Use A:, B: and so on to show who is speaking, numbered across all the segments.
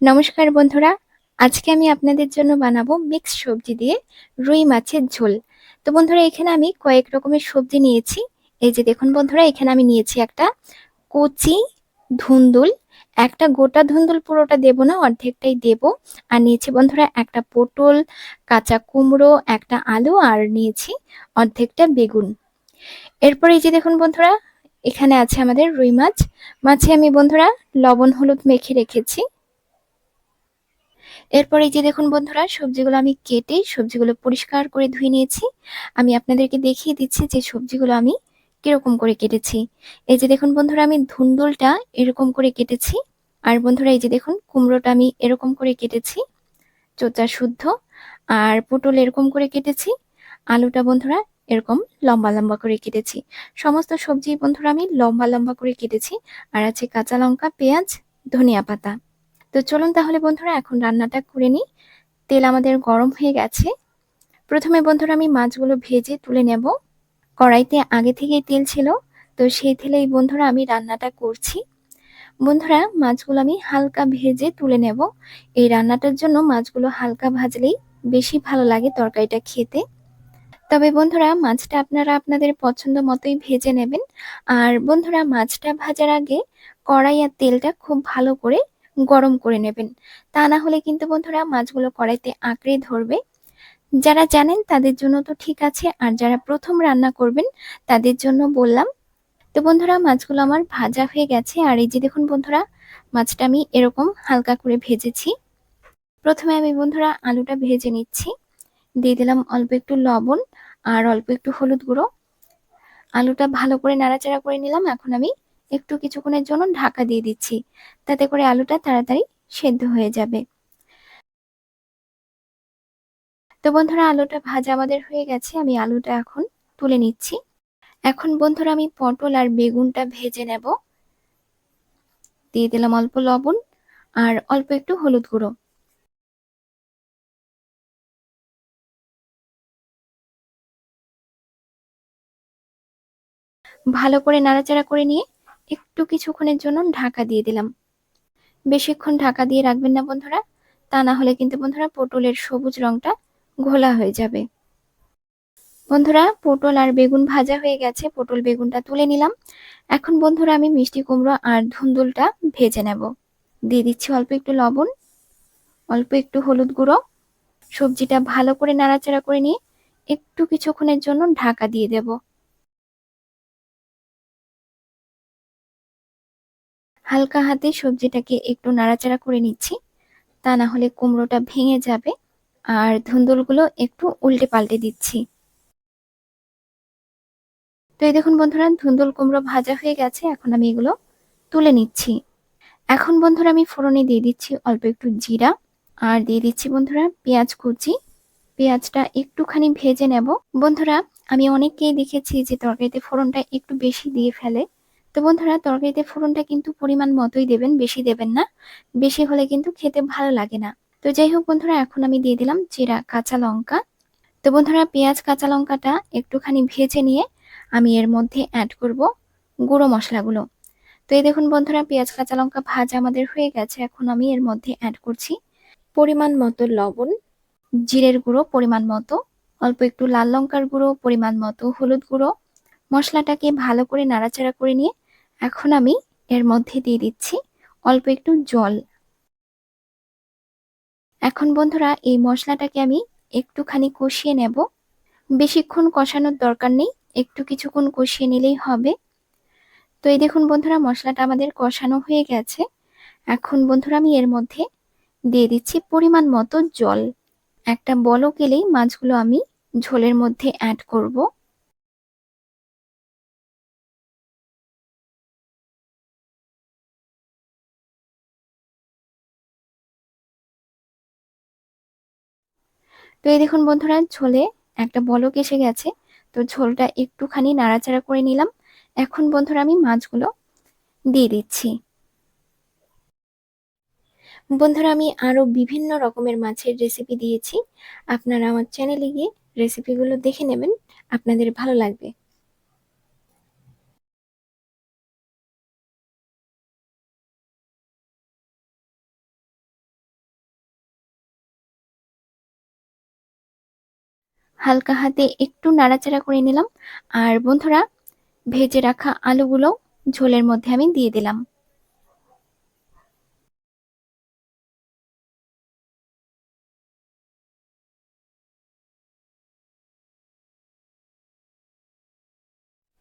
A: নমস্কার বন্ধুরা, আজকে আমি আপনাদের জন্য বানাবো মিক্স সবজি দিয়ে রুই মাছের ঝোল। তো বন্ধুরা, এখানে আমি কয়েক রকমের সবজি নিয়েছি। এই যে দেখুন বন্ধুরা, এখানে আমি নিয়েছি একটা কচি ধুন্দুল, একটা গোটা ধুন্দুল পুরোটা দেব না, অর্ধেকটাই দেব। আর নিয়েছি বন্ধুরা একটা পটল, কাঁচা কুমড়ো, একটা আলু, আর নিয়েছি অর্ধেকটা বেগুন। এরপরে এই যে দেখুন বন্ধুরা, এখানে আছে আমাদের রুই মাছ। মাছে আমি বন্ধুরা লবণ, হলুদ মেখে রেখেছি। এরপরে যে দেখুন বন্ধুরা, সবজিগুলো আমি কেটে সবজিগুলো পরিষ্কার করে ধুয়ে নিয়েছি। আমি আপনাদেরকে দেখিয়ে দিচ্ছি যে সবজিগুলো আমি কীরকম করে কেটেছি। এই যে দেখুন বন্ধুরা, আমি ধুন্দুলটা এরকম করে কেটেছি। আর বন্ধুরা, এই যে দেখুন কুমড়োটা আমি এরকম করে কেটেছি। চোচা শুদ্ধ। আর পটল এরকম করে কেটেছি। আলুটা বন্ধুরা এরকম লম্বা লম্বা করে কেটেছি। সমস্ত সবজি বন্ধুরা আমি লম্বা লম্বা করে কেটেছি। আর আছে কাঁচা লঙ্কা, পেঁয়াজ, ধনিয়া পাতা। তো চলুন তাহলে বন্ধুরা, এখন রান্নাটা করে নিই। তেল আমাদের গরম হয়ে গেছে। প্রথমে বন্ধুরা আমি মাছগুলো ভেজে তুলে নেব। কড়াইতে আগে থেকেই তেল ছিল, তো সেই তেলেই বন্ধুরা আমি রান্নাটা করছি। বন্ধুরা, মাছগুলো আমি হালকা ভেজে তুলে নেব। এই রান্নাটার জন্য মাছগুলো হালকা ভাজলেই বেশি ভালো লাগে তরকারিটা খেতে। তবে বন্ধুরা, মাছটা আপনারা আপনাদের পছন্দ মতোই ভেজে নেবেন। আর বন্ধুরা, মাছটা ভাজার আগে কড়াই আর তেলটা খুব ভালো করে গরম করে নেবেন। তা না হলে কিন্তু বন্ধুরা মাছগুলো কড়াইতে আঁকড়ে ধরবে। যারা জানেন তাদের জন্য তো ঠিক আছে, আর যারা প্রথম রান্না করবেন তাদের জন্য বললাম। তো বন্ধুরা মাছগুলো আমার ভাজা হয়ে গেছে, আর এই যে দেখুন বন্ধুরা, মাছটা আমি এরকম হালকা করে ভেজেছি। প্রথমে আমি বন্ধুরা আলুটা ভেজে নিচ্ছি। দিয়ে দিলাম অল্প একটু লবণ আর অল্প একটু হলুদ গুঁড়ো। আলুটা ভালো করে নাড়াচাড়া করে নিলাম, এখন আমি একটু কিছুক্ষণের জন্য ঢাকা দিয়ে দিচ্ছি। তাতে করে আলুটা তাড়াতাড়ি সেদ্ধ হয়ে যাবে। তো বন্ধুরা, আলুটা ভাজা আমাদের হয়ে গেছে। আমি আলুটা এখন তুলে নিচ্ছি। এখন বন্ধুরা, আমি পটল আর বেগুনটা ভেজে নেব। দিয়ে দিলাম অল্প লবণ আর অল্প একটু হলুদ গুঁড়ো। ভালো করে নাড়াচাড়া করে নিয়ে একটু কিছুক্ষণের জন্য ঢাকা দিয়ে দিলাম। বেশিক্ষণ ঢাকা দিয়ে রাখবেন না বন্ধুরা, তা না হলে কিন্তু বন্ধুরা পটলের সবুজ রংটা ঘোলা হয়ে যাবে। বন্ধুরা, পটল আর বেগুন ভাজা হয়ে গেছে, পটল বেগুনটা তুলে নিলাম। এখন বন্ধুরা আমি মিষ্টি কুমড়ো আর ধুন্দুলটা ভেজে নেব। দিয়ে দিচ্ছি অল্প একটু লবণ, অল্প একটু হলুদ গুঁড়ো। সবজিটা ভালো করে নাড়াচাড়া করে নিয়ে একটু কিছুক্ষণের জন্য ঢাকা দিয়ে দেবো। হালকা হাতে সবজিটাকে একটু নাড়াচাড়া করে নিচ্ছি। তা না হলে কুমড়োটা ভেঙে যাবে। আর ধুন্দুলগুলো একটু উল্টে পাল্টে দিচ্ছি। তো এই দেখুন বন্ধুরা, ধুন্দুল কুমড়ো ভাজা হয়ে গেছে। এখন আমি এগুলো তুলে নিচ্ছি। এখন বন্ধুরা আমি ফোড়নে দিয়ে দিচ্ছি অল্প একটু জিরা। আর দিয়ে দিচ্ছি বন্ধুরা পেঁয়াজ কুচি। পেঁয়াজটা একটুখানি ভেজে নেব। বন্ধুরা, আমি অনেককেই দেখেছি যে তরকারিতে ফোড়নটা একটু বেশি দিয়ে ফেলে। তো বন্ধুরা, তরকারিতে ফোড়নটা কিন্তু পরিমাণ মতোই দেবেন, বেশি দেবেন না। বেশি হলে কিন্তু খেতে ভালো লাগে না। তো যাই হোক বন্ধুরা, এখন আমি দিয়ে দিলাম জিরা কাঁচা লঙ্কা। তো বন্ধুরা, পেঁয়াজ, কাঁচা লঙ্কাটা একটুখানি ভেজে নিয়ে আমি এর মধ্যে অ্যাড করব গুঁড়ো মশলাগুলো। তো এই দেখুন বন্ধুরা, পেঁয়াজ, কাঁচা লঙ্কা ভাজা আমাদের হয়ে গেছে। এখন আমি এর মধ্যে অ্যাড করছি পরিমাণ মতো লবণ, জিরের গুঁড়ো পরিমাণ মতো, অল্প একটু লাল লঙ্কার গুঁড়ো পরিমাণ মতো, হলুদ গুঁড়ো। মশলাটাকে ভালো করে নাড়াচাড়া করে নিয়ে এখন আমি এর মধ্যে দিয়ে দিচ্ছি অল্প একটু জল। এখন বন্ধুরা, এই মশলাটাকে আমি একটুখানি কষিয়ে নেব। বেশিক্ষণ কষানোর দরকার নেই, একটু কিছুক্ষণ কষিয়ে নিলেই হবে। তো এই দেখুন বন্ধুরা, মশলাটা আমাদের কষানো হয়ে গেছে। এখন বন্ধুরা, আমি এর মধ্যে দিয়ে দিচ্ছি পরিমাণ মতো জল। একটা বলক এলেই মাছগুলো আমি ঝোলের মধ্যে অ্যাড করব। তো এই দেখুন বন্ধুরা, ঝোলে একটা বলক এসে গেছে। তো ঝোলটা একটুখানি নাড়াচাড়া করে নিলাম। এখন বন্ধুরা আমি মাছগুলো দিয়ে দিচ্ছি। বন্ধুরা, আমি আরও বিভিন্ন রকমের মাছের রেসিপি দিয়েছি। আপনারা আমার চ্যানেলে গিয়ে রেসিপিগুলো দেখে নেবেন। আপনাদের ভালো লাগবে। হালকা হাতে একটু নাড়াচাড়া করে নিলাম। আর বন্ধুরা, ভেজে রাখা আলুগুলো ঝোলের মধ্যে আমি দিয়ে দিলাম।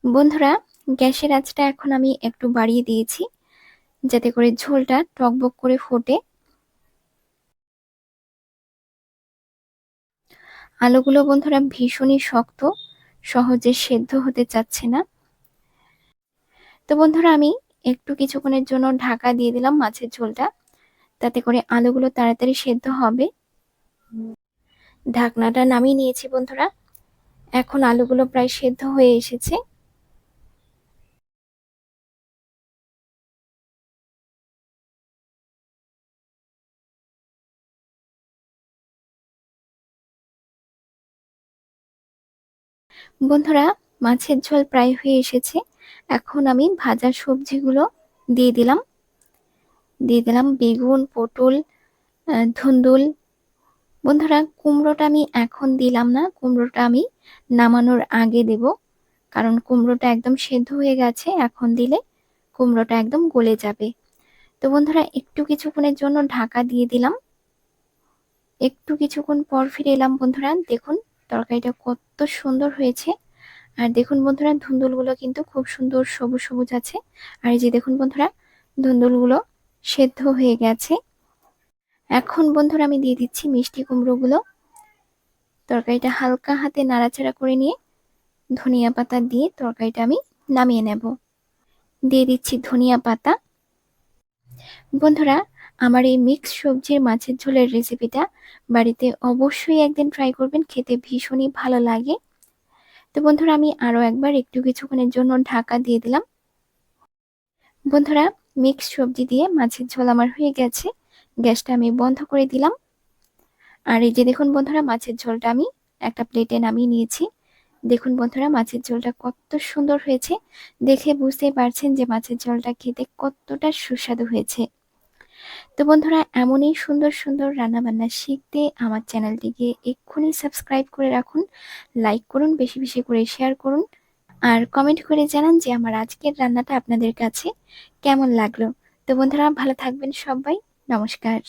A: বন্ধুরা, গ্যাসের আঁচটা এখন আমি একটু বাড়িয়ে দিয়েছি, যাতে করে ঝোলটা টকবক করে ফোটে। আলুগুলো বন্ধুরা ভীষণই শক্ত, সহজে সেদ্ধ হতে চাচ্ছে না। তো বন্ধুরা আমি একটু কিছুক্ষণের জন্য ঢাকা দিয়ে দিলাম মাছের ঝোলটা। তাতে করে আলুগুলো তাড়াতাড়ি সেদ্ধ হবে। ঢাকনাটা নামিয়ে নিয়েছি বন্ধুরা। এখন আলুগুলো প্রায় সেদ্ধ হয়ে এসেছে। বন্ধুরা, মাছের ঝোল প্রায় হয়ে এসেছে। এখন আমি ভাজা সবজিগুলো দিয়ে দিলাম। দিয়ে দিলাম বেগুন, পটল ধুন্দুল। বন্ধুরা, কুমড়োটা আমি এখন দিলাম না, কুমড়োটা আমি নামানোর আগে দেব। কারণ কুমড়োটা একদম সেদ্ধ হয়ে গেছে, এখন দিলে কুমড়োটা একদম গলে যাবে। তো বন্ধুরা, একটু কিছুক্ষণের জন্য ঢাকা দিয়ে দিলাম। একটু কিছুক্ষণ পর ফিরে এলাম বন্ধুরা, দেখুন তরকারিটা কত সুন্দর হয়েছে। আর দেখুন বন্ধুরা, ধুন্দুলগুলো কিন্তু খুব সুন্দর সবুজ সবুজ আছে। আর এই যে দেখুন বন্ধুরা, ধুন্দুলগুলো সেদ্ধ হয়ে গেছে। এখন বন্ধুরা আমি দিয়ে দিচ্ছি মিষ্টি কুমড়োগুলো। তরকারিটা হালকা হাতে নাড়াচাড়া করে নিয়ে ধনিয়া পাতা দিয়ে তরকারিটা আমি নামিয়ে নেব। দিয়ে দিচ্ছি ধনিয়া পাতা। বন্ধুরা আমার এই মিক্স সবজির মাছের ঝোলের রেসিপিটা বাড়িতে অবশ্যই একদিন ট্রাই করবেন, খেতে ভীষণই ভালো লাগে। তো বন্ধুরা, আমি আরও একবার একটু কিছুক্ষণের জন্য ঢাকা দিয়ে দিলাম। বন্ধুরা মিক্স সবজি দিয়ে মাছের ঝোল আমার হয়ে গেছে। গ্যাসটা আমি বন্ধ করে দিলাম। আর এই যে দেখুন বন্ধুরা, মাছের ঝোলটা আমি একটা প্লেটে নামিয়ে নিয়েছি। দেখুন বন্ধুরা, মাছের ঝোলটা কত সুন্দর হয়েছে। দেখে বুঝতেই পারছেন যে মাছের ঝোলটা খেতে কতটা সুস্বাদু হয়েছে। তো বন্ধুরা, এমনই সুন্দর সুন্দর রান্নাবান্না শিখতে আমার চ্যানেলটিকে এক্ষুনি সাবস্ক্রাইব করে রাখুন, লাইক করুন, বেশি বেশি করে শেয়ার করুন, আর কমেন্ট করে জানান যে আমার আজকের রান্নাটা আপনাদের কাছে কেমন লাগল। তো বন্ধুরা, ভালো থাকবেন সবাই, নমস্কার।